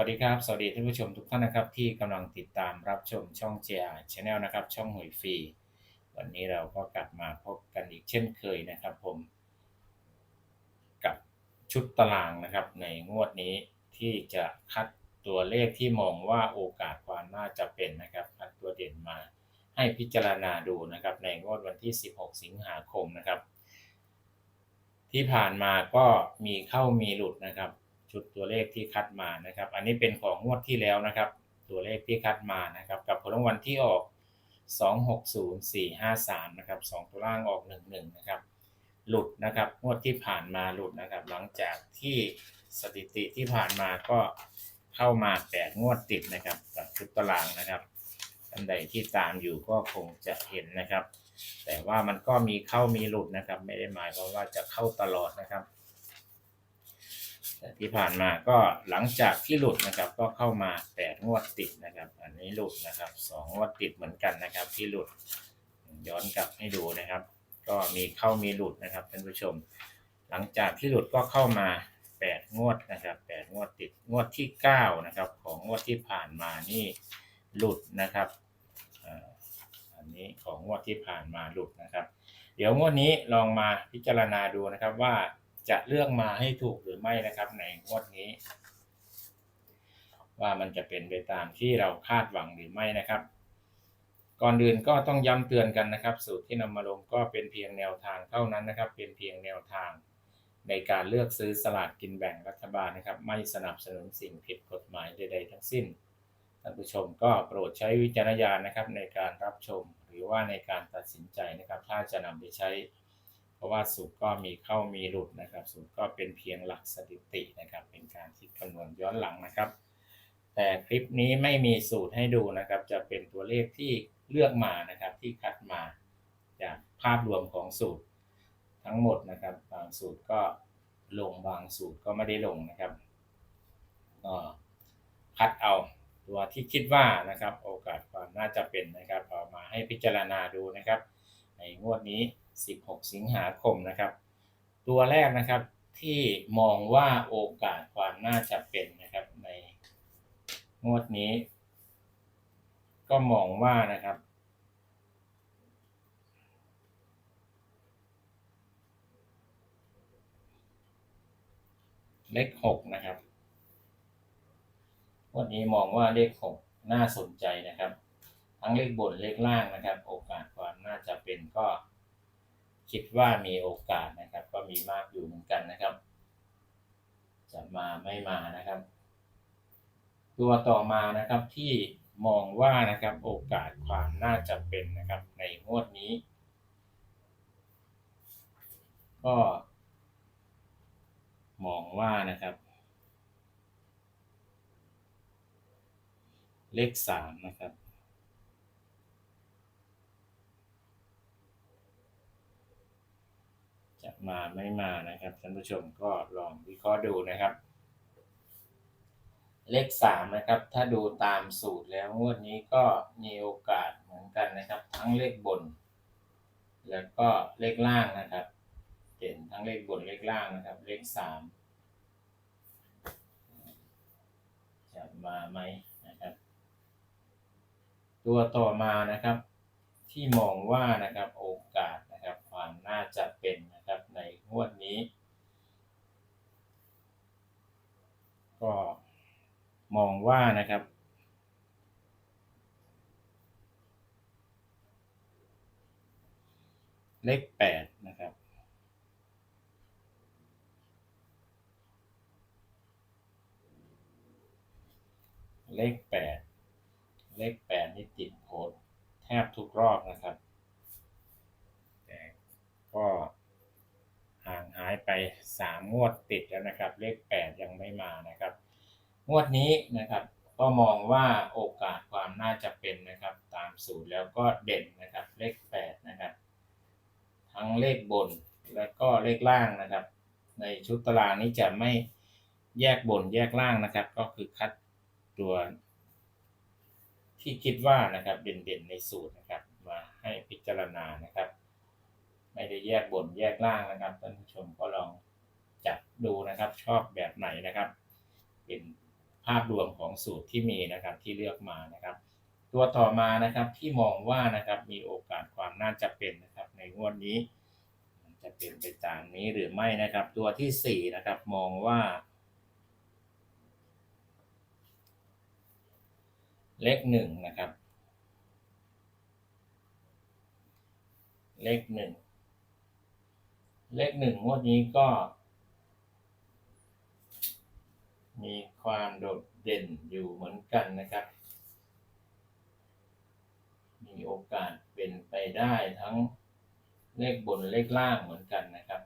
วัสดีครับ สวัสดีท่านผู้ชมทุกท่านนะครับที่กำลังติดตามรับชมช่อง JR Channel นะครับ ช่องหวยฟรี วันนี้เราก็กลับมาพบกันอีกเช่นเคยนะครับผม กับชุดตารางนะครับในงวดนี้ที่จะคัดตัวเลขที่มองว่าโอกาสความน่าจะเป็นนะครับคัดตัวเด่นมาให้พิจารณาดูนะครับในงวดวันที่ 16 สิงหาคมนะครับ ที่ผ่านมาก็มีเข้ามีหลุดนะครับ ชุดตัวเลขที่คัดมานะครับ อันนี้เป็นของงวดที่แล้วนะครับ ตัวเลขที่คัดมานะครับ กับผลรางวัลที่ออก 260453นะครับ2ตัวล่างออก 11นะครับ หลุดนะครับงวดที่ผ่านมาหลุดนะครับ หลังจากที่สถิติที่ผ่านมาก็เข้ามา8งวดติดนะครับกับชุดตารางนะครับท่านใดที่ตามอยู่ก็คงจะเห็นนะครับ แต่ว่ามันก็มีเข้ามีหลุดนะครับ ไม่ได้หมายความว่าจะเข้าตลอดนะครับ แต่ที่ผ่านมาก็หลังจากที่หลุดนะครับก็เข้ามาแปดงวดติดนะครับ อันนี้หลุดนะครับสองงวดติดเหมือนกันนะครับ ที่หลุดย้อนกลับให้ดูนะครับ ก็มีเข้ามีหลุดนะครับท่านผู้ชม หลังจากที่หลุดก็เข้ามาแปดงวดนะครับแปดงวดติดงวดที่เก้านะครับ ของงวดที่ผ่านมานี่หลุดนะครับอันนี้ของงวดที่ผ่านมาหลุดนะครับ เดี๋ยวงวดนี้ลองมาพิจารณาดูนะครับว่า จะเลือกมาให้ถูกหรือไม่นะครับในงวดนี้ ว่ามันจะเป็นไปตามที่เราคาดหวังหรือไม่นะครับ ก่อนอื่นก็ต้องย้ำเตือนกันนะครับ สูตรที่นำมาลงก็เป็นเพียงแนวทางเท่านั้นนะครับ เป็นเพียงแนวทาง ในการเลือกซื้อสลากกินแบ่งรัฐบาลนะครับ ไม่สนับสนุนสิ่งผิดกฎหมายใดๆทั้งสิ้นท่านผู้ชมก็โปรดใช้วิจารณญาณนะครับในการรับชม หรือว่าในการตัดสินใจนะครับ ถ้าจะนำไปใช้ เพราะว่าสูตรก็มีเข้ามีหลุดนะครับ สูตรก็เป็นเพียงหลักสถิตินะครับ เป็นการคิดคำนวณย้อนหลังนะครับ แต่คลิปนี้ไม่มีสูตรให้ดูนะครับ จะเป็นตัวเลขที่เลือกมานะครับที่คัดมาจากภาพรวมของสูตรทั้งหมดนะครับ บางสูตรก็ลงบางสูตรก็ไม่ได้ลงนะครับก็คัดเอาตัวที่คิดว่านะครับ โอกาสความน่าจะเป็นนะครับเอามาให้พิจารณาดูนะครับ ในงวดนี้ 16 สิงหาคมนะครับ ตัวแรกนะครับที่มองว่าโอกาสความน่าจะเป็นนะครับในงวดนี้ ก็มองว่านะครับ เลขหกนะครับงวันนี้มองว่าเลขหกน่าสนใจนะครับ ทั้งเลขบนเลขล่างนะครับ โอกาสความน่าจะเป็นก็ คิดว่ามีโอกาสนะครับ ก็มีมากอยู่เหมือนกันนะครับ จะมาไม่มานะครับ ตัวต่อมานะครับที่มองว่านะครับโอกาสความน่าจะเป็นนะครับในงวดนี้ ก็ มองว่านะครับ เลขสามนะครับ จะมาไม่มานะครับท่านผู้ชมก็ลองวิเคราะห์ดูนะครับ เลขสามนะครับ ถ้าดูตามสูตรแล้วงวดนี้ก็มีโอกาสเหมือนกันนะครับ ทั้งเลขบน แล้วก็เลขล่างนะครับเด่นทั้งเลขบนเลขล่างนะครับ เลขสามจะมาไหมนะครับ ตัวต่อมานะครับ ที่มองว่านะครับโอกาสนะครับ ความน่าจะเป็นนะครับใน งวดนี้ ก็มองว่านะครับ เลขแปดนะครับเลขแปดเลขแปดนี่ติดโพสแทบทุกรอบนะครับ แต่ก็ายไปสามงวดติดแล้วนะครับ เลขแปดยังไม่มานะครับ งวดนี้นะครับ ก็มองว่าโอกาสความน่าจะเป็นนะครับ ตามสูตรแล้วก็เด่นนะครับ เลขแปดนะครับ ทั้งเลขบนและก็เลขล่างนะครับ ในชุดตารางนี้จะไม่แยกบนแยกล่างนะครับ ก็คือคัดตัว ที่คิดว่านะครับเด่นๆในสูตรนะครับ มาให้พิจารณานะครับ ไม่ได้แยกบนแยกล่างนะครับท่านผู้ชมก็ลองจับดูนะครับ ชอบแบบไหนนะครับ เป็นภาพรวมของสูตรที่มีนะครับที่เลือกมานะครับ ตัวต่อมานะครับที่มองว่านะครับมีโอกาสความน่าจะเป็นนะครับ ในงวดนี้ จะเป็นไปตามนี้หรือไม่นะครับ ตัวที่สี่นะครับมองว่า เลขหนึ่งนะครับ เลขหนึ่ง เลขหนึ่งงวดนี้ก็ มีความโดดเด่นอยู่เหมือนกันนะครับ มีโอกาสเป็นไปได้ทั้งเลขบนเลขล่างเหมือนกันนะครับ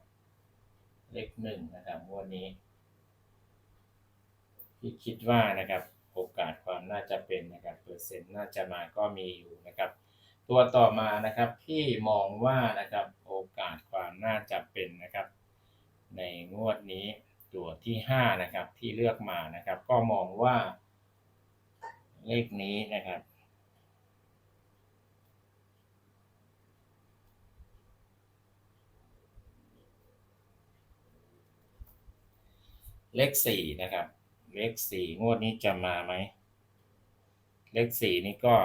เลขหนึ่งนะครับงวดนี้ ที่คิดว่านะครับ โอกาสความน่าจะเป็นนะครับเปอร์เซ็นต์น่าจะมาก็มีอยู่นะครับ ตัวต่อมานะครับที่มองว่านะครับโอกาสความน่าจะเป็นนะครับ ในงวดนี้ตัวที่ห้านะครับที่เลือกมานะครับ ก็มองว่า เลขนี้นะครับ เลขสี่นะครับ เลขสี่งวดนี้จะมาไหม เลขสี่นี่ก็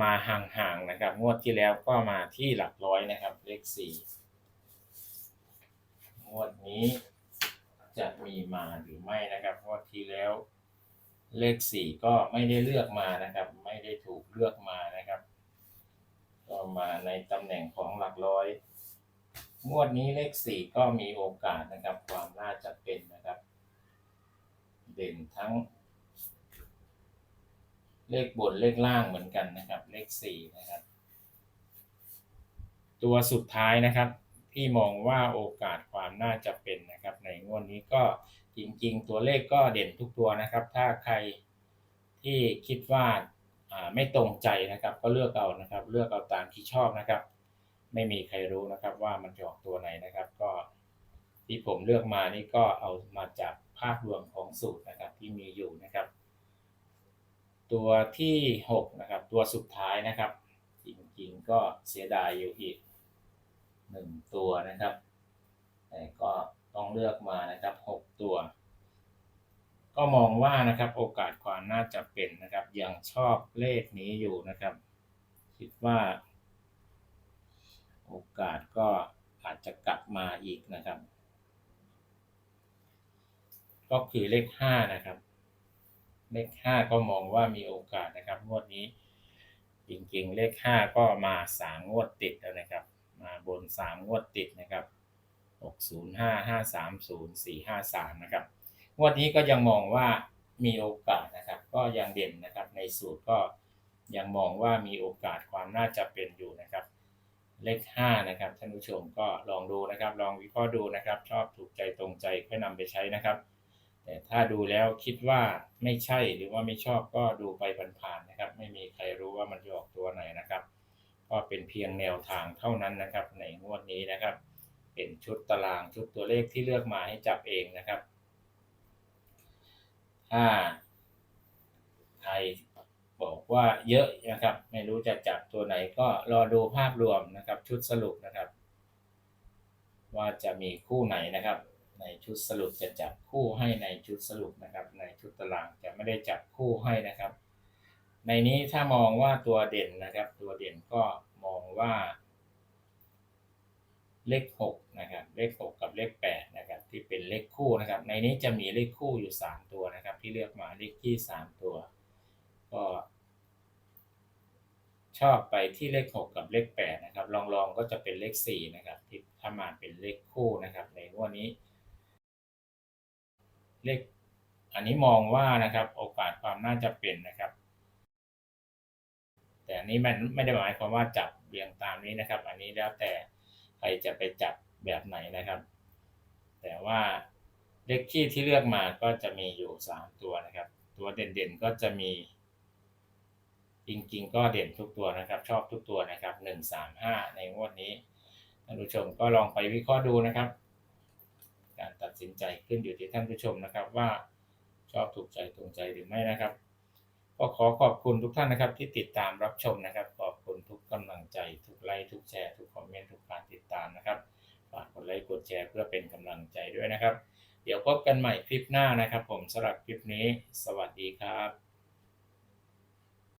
มาห่างๆนะครับ งวดที่แล้วก็มาที่หลักร้อยนะครับ เลขสี่งวดนี้จะมีมาหรือไม่นะครับงวดที่แล้ว เลขสี่ก็ไม่ได้เลือกมานะครับ ไม่ได้ถูกเลือกมานะครับ ก็มาในตำแหน่งของหลักร้อยงวดนี้เลขสี่ก็มีโอกาสนะครับ ความน่าจะเป็นนะครับ เด่นทั้ง เลขบนเลขล่างเหมือนกันนะครับ เลขสี่นะครับ ตัวสุดท้ายนะครับที่มองว่าโอกาสความน่าจะเป็นนะครับ ในงวดนี้ก็จริง ๆ ตัวเลขก็เด่นทุกตัวนะครับ ถ้าใครที่คิดว่าอ่าไม่ตรงใจนะครับ ก็เลือกเอานะครับ เลือกเอาตามที่ชอบนะครับ ไม่มีใครรู้นะครับว่ามันจะออกตัวไหนนะครับ ก็ที่ผมเลือกมานี่ก็เอามาจากภาพรวมของสูตรนะครับ ที่มีอยู่นะครับ ตัวที่หกนะครับ ตัวสุดท้ายนะครับ จริงๆก็เสียดายอยู่อีกหนึ่งตัวนะครับ แต่ก็ต้องเลือกมานะครับหกตัว ก็มองว่านะครับโอกาสความน่าจะเป็นนะครับ ยังชอบเลขนี้อยู่นะครับ คิดว่า โอกาสก็อาจจะกลับมาอีกนะครับ ก็คือเลขห้านะครับ เลขห้าก็มองว่ามีโอกาสนะครับงวดนี้ จริงๆ เลขห้าก็มาสามงวดติดแล้วนะครับ มาบนสามงวดติดนะครับหกศูนย์ห้าห้าสามศูนย์สี่ห้าสามนะครับงวดนี้ก็ยังมองว่ามีโอกาสนะครับ ก็ยังเด่นนะครับ ในสูตรก็ยังมองว่ามีโอกาสความน่าจะเป็นอยู่นะครับเลขห้านะครับท่านผู้ชมก็ลองดูนะครับ ลองวิเคราะห์ดูนะครับ ชอบถูกใจตรงใจก็นำไปใช้นะครับ แต่ถ้าดูแล้วคิดว่าไม่ใช่หรือว่าไม่ชอบก็ดูไปผ่านๆนะครับ ไม่มีใครรู้ว่ามันจะออกตัวไหนนะครับ ก็เป็นเพียงแนวทางเท่านั้นนะครับ ในงวดนี้นะครับ เป็นชุดตารางชุดตัวเลขที่เลือกมาให้จับเองนะครับถ้าใครบอกว่าเยอะนะครับ ไม่รู้จะจับตัวไหนก็รอดูภาพรวมนะครับ ชุดสรุปนะครับ ว่าจะมีคู่ไหนนะครับ ในชุดสรุปจะจับคู่ให้ในชุดสรุปนะครับ ในชุดตารางจะไม่ได้จับคู่ให้นะครับ ในนี้ถ้ามองว่าตัวเด่นนะครับ ตัวเด่นก็มองว่า เลขหกนะครับเลขหกกับเลขแปดนะครับที่เป็นเลขคู่นะครับ ในนี้จะมีเลขคู่อยู่สามตัวนะครับ ที่เลือกมาเลขที่สามตัว ก็ชอบไปที่เลขหกกับเลขแปดนะครับลองๆก็จะเป็นเลขสี่นะครับที่ถ้ามาเป็นเลขคู่นะครับ ในงวดนี้ เลขอันนี้มองว่านะครับโอกาสความน่าจะเป็นนะครับ แต่อันนี้มันไม่ได้หมายความว่าจับเรียงตามนี้นะครับ อันนี้แล้วแต่ใครจะไปจับแบบไหนนะครับ แต่ว่าเลขที่ที่เลือกมาก็จะมีอยู่สามตัวนะครับ ตัวเด่นๆก็จะมีจริงๆ ก็เด่นทุกตัวนะครับ ชอบทุกตัวนะครับหนึ่งสามห้าในงวดนี้ท่านผู้ชมก็ลองไปวิเคราะห์ดูนะครับ การตัดสินใจขึ้นอยู่ที่ท่านผู้ชมนะครับ ว่าชอบถูกใจตรงใจหรือไม่นะครับก็ขอขอบคุณทุกท่านนะครับ ที่ติดตามรับชมนะครับ ขอบคุณทุกกำลังใจ ทุกไลค์ทุกแชร์ทุกคอมเมนต์ทุกการติดตามนะครับฝากกดไลค์กดแชร์เพื่อเป็นกำลังใจด้วยนะครับ เดี๋ยวพบกันใหม่คลิปหน้านะครับ ผมสำหรับคลิปนี้ สวัสดีครับ